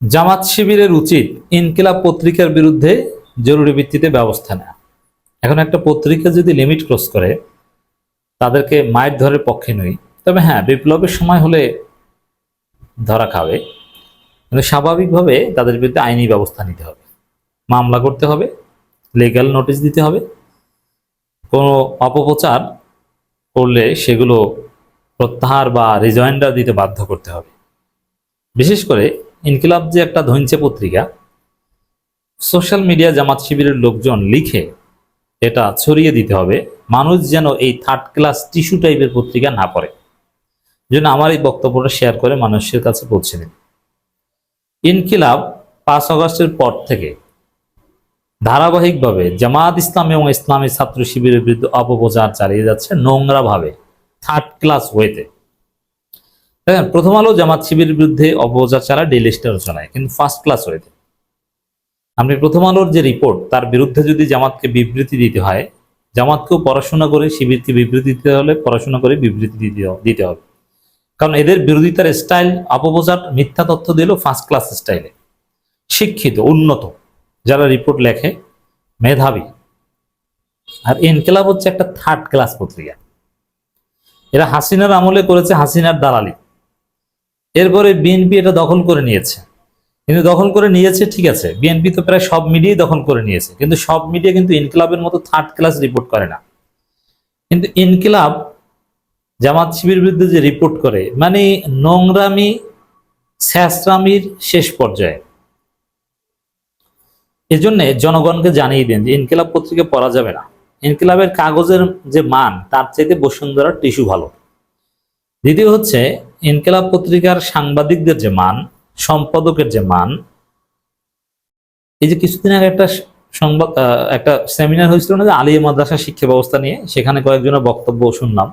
জামাত শিবিরের উচিত ইনকিলাব পত্রিকার বিরুদ্ধে জরুরি ভিত্তিতে ব্যবস্থা নেওয়া। এখন একটা পত্রিকা যদি লিমিট ক্রস করে, তাদেরকে মায়ের ধরের পক্ষে নই, তবে হ্যাঁ বিপ্লবের সময় হলে ধরা খাবে। স্বাভাবিকভাবে তাদের বিরুদ্ধে আইনি ব্যবস্থা নিতে হবে। মামলা করতে হবে লিগ্যাল নোটিশ দিতে হবে। কোনো অপপ্রচার করলে সেগুলো প্রত্যাহার বা রিজয়েন্ডার দিতে বাধ্য করতে হবে। বিশেষ করে ইনকিলাব যে একটা ধৈঞ্চে পত্রিকা, সোশ্যাল মিডিয়া জামাত শিবিরের লোকজন লিখে এটা ছড়িয়ে দিতে হবে, মানুষ যেন এই থার্ড ক্লাস টিস্যু টাইপের পত্রিকা না পড়ে। জন্য আমার এই বক্তব্যটা শেয়ার করে মানুষের কাছে পৌঁছে দিন ইনকিলাব পাঁচ আগস্টের পর থেকে ধারাবাহিকভাবে জামাত ইসলাম এবং ইসলামী ছাত্র শিবিরের বিরুদ্ধে অপপ্রচার চালিয়ে যাচ্ছে নোংরাভাবে থার্ড ক্লাস ওয়েতে দেখেন প্রথম আলো জামাত শিবিরের বিরুদ্ধে অপপ্রচার ডেলি স্টার চালায় কিন্তু ফার্স্ট ক্লাস ওয়েতে আপনি প্রথম আলোর যে রিপোর্ট তার বিরুদ্ধে যদি জামাতকে বিবৃতি দিতে হয়, জামাতকেও পড়াশোনা করে শিবিরকে বিবৃতি দিতে হলে পড়াশোনা করে বিবৃতি দিতে হবে। কারণ এদের বিরোধিতার স্টাইল অপপ্রচার, মিথ্যা তথ্য দিল ফার্স্ট ক্লাস স্টাইলে শিক্ষিত, উন্নত, যারা রিপোর্ট লেখে, মেধাবী। আর ইনকেলাব হচ্ছে একটা থার্ড ক্লাস পত্রিকা। এরা হাসিনার আমলে করেছে হাসিনার দালালি। এরপরে বিএনপি এটা দখল করে নিয়েছে। কিন্তু দখল করে নিয়েছে, ঠিক আছে, বিএনপি তো প্রায় সব মিডিয়াই দখল করে নিয়েছে, কিন্তু সব মিডিয়া কিন্তু ইনকিলাবের মতো থার্ড ক্লাস রিপোর্ট করে না। কিন্তু ইনকিলাব জামাত শিবির বিরুদ্ধে যে রিপোর্ট করে মানে নোংরামি স্যাসরামির শেষ পর্যায়ে। এজন্য জনগণকে জানিয়ে দেন যে ইনকিলাব পত্রিকা পড়া যাবে না। ইনকিলাবের কাগজের যে মান, তার চাইতে বসুন্ধরার টিস্যু ভালো। দ্বিতীয় হচ্ছে ইনকিলাব পত্রিকার সাংবাদিকদের যে মান, সম্পাদকের যে মান, এই যে কিছুদিন আগে একটা সংবাদ একটা সেমিনার হয়েছিল না যে আলিয়া মাদ্রাসা শিক্ষা ব্যবস্থা নিয়ে, সেখানে কয়েকজনের বক্তব্য শুনলাম।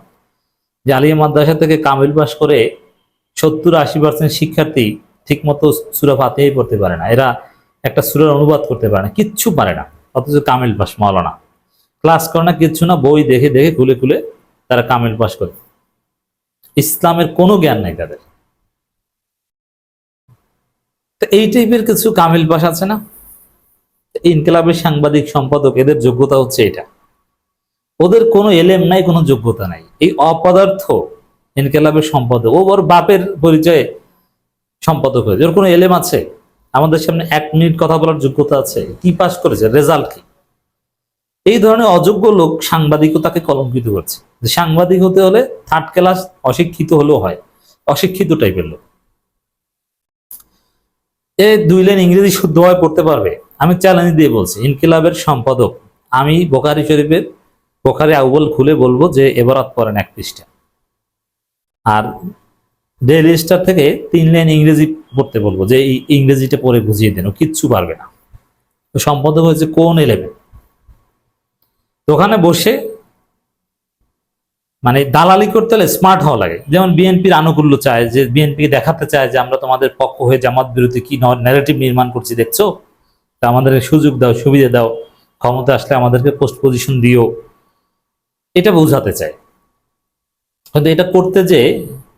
যে আলিয়া মাদ্রাসা থেকে কামিল পাস করে সত্তর আশি পার্সেন্ট শিক্ষার্থী ঠিকমতো সুরা ফাতেই পড়তে পারে না। এরা একটা সুরের অনুবাদ করতে পারে না, কিচ্ছু পারে না, অথচ কামিল পাস মাওলানা। ক্লাস করে না, কিচ্ছু না, বই দেখে দেখে খুলে খুলে তারা কামিল পাস করে। ইসলামের কোনো জ্ঞান নেই তাদের। এই টাইপের কিছু কামিল পাস আছে না? ইনকেলাবের সাংবাদিক সম্পাদক, এদের যোগ্যতা হচ্ছে এটা। ওদের কোনো এলেম নাই, কোনো যোগ্যতা নাই। এই অপদার্থ ইনকেলাবের সম্পাদক, ও ওর বাপের পরিচয়ে সম্পাদক হয়েছে। ওর কোনো এলেম আছে? আমাদের সামনে এক মিনিট কথা বলার যোগ্যতা আছে। কি পাস করেছে? রেজাল্ট কি? এই ধরনের অযোগ্য লোক সাংবাদিকতাকে কলঙ্কিত করছে। যে সাংবাদিক হতে হলে থার্ড ক্লাস অশিক্ষিত হলেও হয়, অশিক্ষিত টাইপের লোক। এ দুই লাইন ইংরেজি শুদ্ধভাবে পড়তে পারবে। আমি চ্যালেঞ্জ দিয়ে বলছি, ইনকিলাবের সম্পাদক আমি বোকারি শরীফের বোকারি আউবল খুলে বলব যে এবারাত পড়েন এক পৃষ্ঠা। আর ডেইলি স্টার থেকে তিন লাইন ইংরেজি পড়তে বলব যে ইংরেজিটা পড়ে বুঝিয়ে দেন, ও কিচ্ছু পারবে না। সম্পাদক হয়েছে কোন এলেভেন ওখানে বসে মানে দালালি করতে হলে স্মার্ট হওয়া লাগে। যেমন বিএনপির আনুকূল্য চায়, যে বিএনপি দেখাতে চায় যে আমরা তোমাদের পক্ষ হয়ে জামাত বিরোধী কি ন্যারেটিভ নির্মাণ করছি, দেখছ? তা আমাদের সুযোগ দাও, সুবিধা দাও, ক্ষমতা আসলে আমাদেরকে পোস্ট পজিশন দিও। এটা বোঝাতে চায়। কিন্তু এটা করতে যে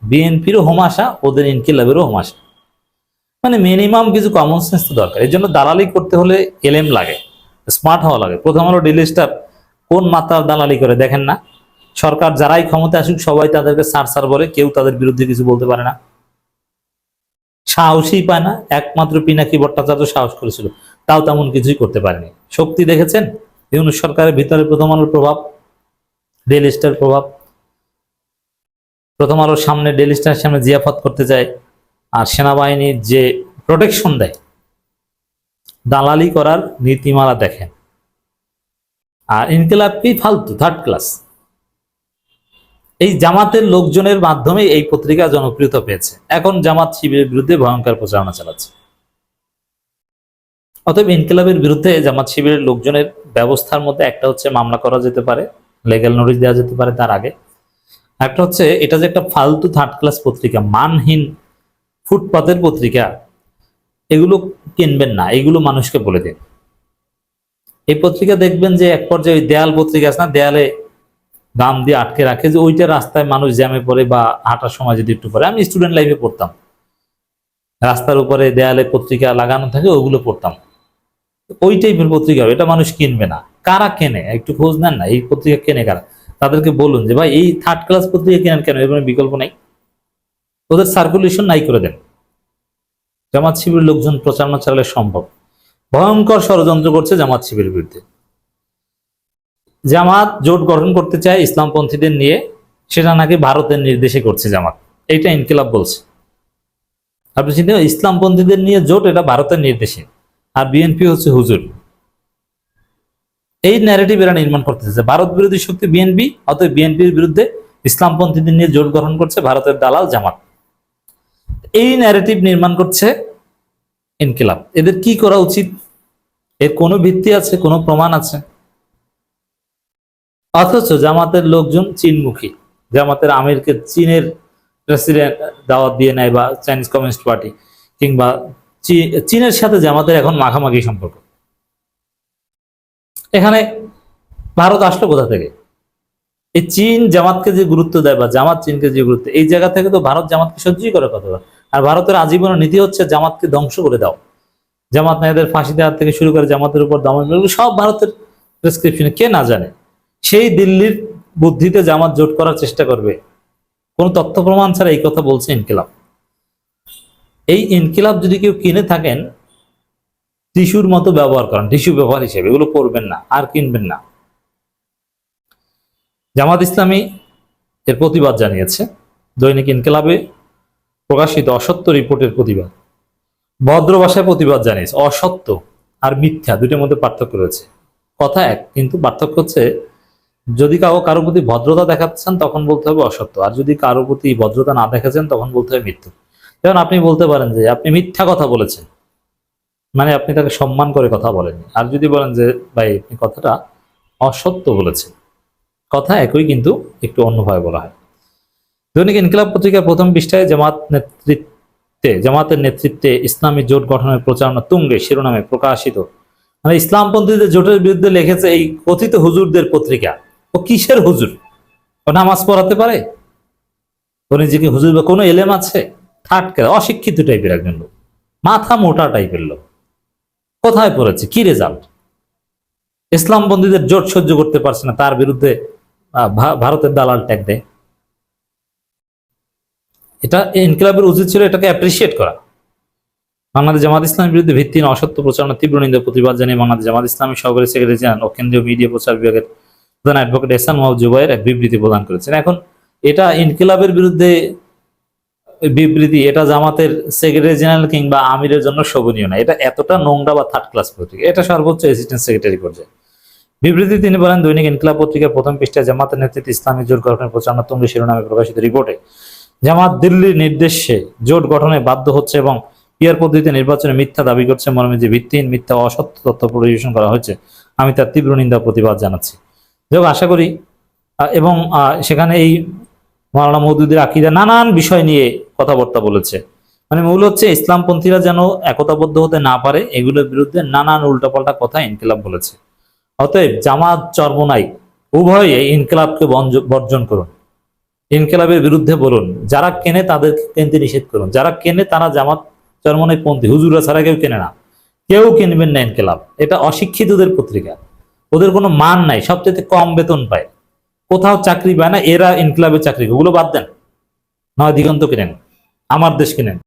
বিএনপিরও হোমাশা, ওদের ইনকিলাবেরও হোমাশা। মানে মিনিমাম কিছু কমন সেন্স তো দরকার। এই জন্য দালালি করতে হলে এলএম লাগে স্মার্ট হওয়া লাগে। প্রথম হলো ডেলি স্টার কোন মাত্রার দালালি করে দেখেন না। সরকার যারাই ক্ষমতা আসুক, সবাই তাদেরকে সার সার বলে, কেউ তাদের বিরুদ্ধে কিছু বলতে পারে না। সাহসই পায় না। একমাত্র পিনাকি ভট্টাচার্য সাহস করেছিল, তাও তেমন কিছুই করতে পারেনি। শক্তি দেখেছেন? ইউনুস সরকারের ভিতরে প্রথম আলোর প্রভাব ডেলি স্টার প্রভাব। প্রথম আলোর সামনে ডেলি স্টারের সামনে জিয়াফত করতে যায় আর সেনাবাহিনীর যে প্রোটেকশন দেয়, দালালি করার নীতিমালা দেখেন। আর ইনকিলাবকেই ফালতু থার্ড ক্লাস এই জামাতের লোকজনের মাধ্যমে এই পত্রিকা জনপ্রিয়তা পেয়েছে। এখন জামাত শিবিরের বিরুদ্ধে ভয়ঙ্কর প্রচারণা চালাচ্ছে। অতএব ইনকিলাবের বিরুদ্ধে জামাত শিবিরের লোকজনের ব্যবস্থার মধ্যে একটা হচ্ছে মামলা করা যেতে পারে লিগ্যাল নোটিশ দেওয়া যেতে পারে তার আগে। একটা হচ্ছে, এটা যে একটা ফালতু থার্ড ক্লাস পত্রিকা, মানহীন ফুটপাতের পত্রিকা, এগুলো কিনবেন না, এগুলো মানুষকে বলে দিন। এই পত্রিকা দেখবেন যে এক পর্যায়ে ওই দেয়াল পত্রিকা আছে না, দেয়ালে দাম দিয়ে আটকে রাখে যে ওইটা রাস্তায় মানুষ জ্যামে পড়ে বা হাঁটার সময় যদি একটু পরে আমি স্টুডেন্ট লাইফে পড়তাম। রাস্তার উপরে দেয়ালে পত্রিকা লাগানো থাকে, ওগুলো পড়তাম। ওই টাইপের পত্রিকা এটা মানুষ কিনবে না। কারা কেনে? একটু খোঁজ নেন না। এই পত্রিকা কেনে কারা? তাদেরকে বলুন যে, ভাই, এই থার্ড ক্লাস পত্রিকা কেনেন কেন? এর কোনো বিকল্প নাই। ওদের সার্কুলেশন নাই করে দেন। জামাত শিবির লোকজন প্রচারণা চালালে সম্ভব। ভয়ঙ্কর ষড়যন্ত্র করছে জামাত শিবিরের বিরুদ্ধে। জামাত জোট গঠন করতে চায় ইসলামপন্থীদের নিয়ে, সেটা নাকি ভারতের নির্দেশে করছে জামাত। এইটা ইনকিলাব বলছে। আপনি চিন্তা ইসলামপন্থীদের নিয়ে জোট, এটা ভারতের নির্দেশে। আর বিএনপি হচ্ছে হুজুর। এই ন্যারেটিভ এরা নির্মাণ করতেছে। ভারত বিরোধী শক্তি বিএনপি, অতএব বিএনপির বিরুদ্ধে ইসলামপন্থীদের নিয়ে জোট গঠন করছে ভারতের দালাল জামাত। এই ন্যারেটিভ নির্মাণ করছে ইনকিলাব। এদের কি করা উচিত? এর কোনো ভিত্তি আছে, কোনো প্রমাণ আছে? অথচ জামাতের লোকজন চীনমুখী। জামাতের আমিরকে চীনের প্রেসিডেন্ট দাওয়াত দিয়ে নেয় বা চাইনিজ কমিউনিস্ট পার্টি কিংবা চীনের সাথে জামাতের এখন মাখামাখি সম্পর্ক। এখানে ভারত আসলো কোথা থেকে? এই চীন জামাতকে যে গুরুত্ব দেয় বা জামাত চীনকে যে গুরুত্ব এই জায়গা থেকে তো ভারত জামাতকে সহ্যই করে কথা। আর ভারতের আজীবন নীতি হচ্ছে জামাতকে ধ্বংস করে দাও। জামাত নায়দের ফাঁসি দেওয়ার থেকে শুরু করে জামাতের উপর দমন সব ভারতের প্রেসক্রিপশনে কে না জানে? সেই দিল্লির বুদ্ধিতে জামাত জোট করার চেষ্টা করবে। কোনো তথ্য প্রমাণ ছাড়া এই কথা বলছে ইনকিলাব। এই ইনকিলাব যদি কেউ কিনে থাকেন, টিস্যুর মতো ব্যবহার করেন, টিস্যু ব্যবহার হিসেবে, এগুলো করবেন না, আর কিনবেন না। জামাত ইসলামী এর প্রতিবাদ জানিয়েছে। দৈনিক ইনকিলাবে প্রকাশিত অসত্য রিপোর্টের প্রতিবাদ। ভদ্র ভাষায় প্রতিবাদ জানিয়েছে, অসত্য আর মিথ্যা দুটোর মধ্যে পার্থক্য রয়েছে। কথা এক, কিন্তু পার্থক্য হচ্ছে, যদি কারও প্রতি ভদ্রতা দেখাচ্ছেন, তখন বলতে হবে অসত্য। আর যদি কারও প্রতি ভদ্রতা না দেখাচ্ছেন, তখন বলতে হবে মৃত্যু যেমন আপনি বলতে পারেন যে, আপনি মিথ্যা কথা বলেছেন মানে আপনি তাকে সম্মান করে কথা বলেননি। আর যদি বলেন যে, ভাই, আপনি কথাটা অসত্য বলেছেন। কথা একই, কিন্তু একটু অন্যভাবে বলা হয়। দৈনিক ইনকিলাব পত্রিকার প্রথম পৃষ্ঠায় জামাত নেতৃত্বে, জামাতের নেতৃত্বে ইসলামী জোট গঠনের প্রচারণা তুঙ্গে শিরোনামে প্রকাশিত। মানে ইসলামপন্থীদের জোটের বিরুদ্ধে লিখেছে এই কথিত হুজুরদের পত্রিকা। ও কিসের হুজুর? ও নামাজ পড়াতে পারে? ও নিজেকে হুজুর বা কোনো এলেম আছে? থাটকে অশিক্ষিত টাইপের একজন লোক। মাথা মোটা টাইপের লোক। কোথায় পড়েছে? কি রেজাল্ট ইসলামপন্থীদের জোট সহ্য করতে পারছে না। তার বিরুদ্ধে ভারতের দালাল ট্যাগ দেয়। এটা ইনকিলাবের উচিত ছিল এটাকে অ্যাপ্রিসিয়েট করা। বাংলাদেশ জামাত ইসলামের বিরুদ্ধে ভিত্তিহীন অসত্য প্রচারণা, তীব্র নিন্দা, প্রতিবাদ জানিয়ে বাংলাদেশ জামাত ইসলামী সহকারী সেক্রেটারি জেনারেল ও কেন্দ্রীয় মিডিয়া প্রচার বিভাগের প্রধান অ্যাডভোকেট এহসান মাহমুদ জুবাইর এক বিবৃতি প্রদান করেছেন। এখন এটা ইনকিলাবের বিরুদ্ধে বিবৃতি, এটা জামাতের সেক্রেটারি জেনারেল কিংবা আমিরের জন্য শোভনীয় না। এটা এতটা নোংরা বা থার্ড ক্লাস পত্রিকা। এটা সর্বোচ্চ অ্যাসিস্ট্যান্ট সেক্রেটারি পর্যায়ে বিবৃতি তিনি বলেন, দৈনিক ইনকিলাব পত্রিকার প্রথম পৃষ্ঠায় জামাতের নেতৃত্বে ইসলামী জোট গঠনের প্রচারণা তুঙ্গি শিরোনামে প্রকাশিত রিপোর্টে জামাত দিল্লির নির্দেশে জোট গঠনে বাধ্য হচ্ছে এবং পিয়ার পদ্ধতিতে নির্বাচনে মিথ্যা দাবি করছে মর্মে যে ভিত্তিহীন মিথ্যা অসত্য তথ্য পরিবেশন করা হয়েছে। আমি তার তীব্র নিন্দা প্রতিবাদ জানাচ্ছি। যাই আশা করি এবং সেখানে এই মাওলানা মৌদুদের আকিদা নানান বিষয় নিয়ে কথাবার্তা বলেছে। মানে মূল হচ্ছে ইসলামপন্থীরা যেন একতাবদ্ধ হতে না পারে, এগুলোর বিরুদ্ধে নানান উল্টাপাল্টা কথা ইনকিলাব বলেছে। অতএব জামাত চর্মনাই, উভয়ে ইনকিলাবকে বর্জন করুন। ইনকিলাবের বিরুদ্ধে বলুন, যারা কেনে তাদেরকে কিনতে নিষেধ করুন, যারা কেনে তারা জামাত চরমনে পন্থী হুজুরা ছাড়া কেউ কেনে না। কেউ কিনবেন না ইনকলাব, এটা অশিক্ষিতদের পত্রিকা, ওদের কোনো মান নাই সবচেয়ে কম বেতন পায়। কোথাও চাকরি পায় না, এরা ইনকিলাবের চাকরি ওগুলো বাদ দেন, নয় দিগন্ত কিনেন, আমার দেশ কিনেন।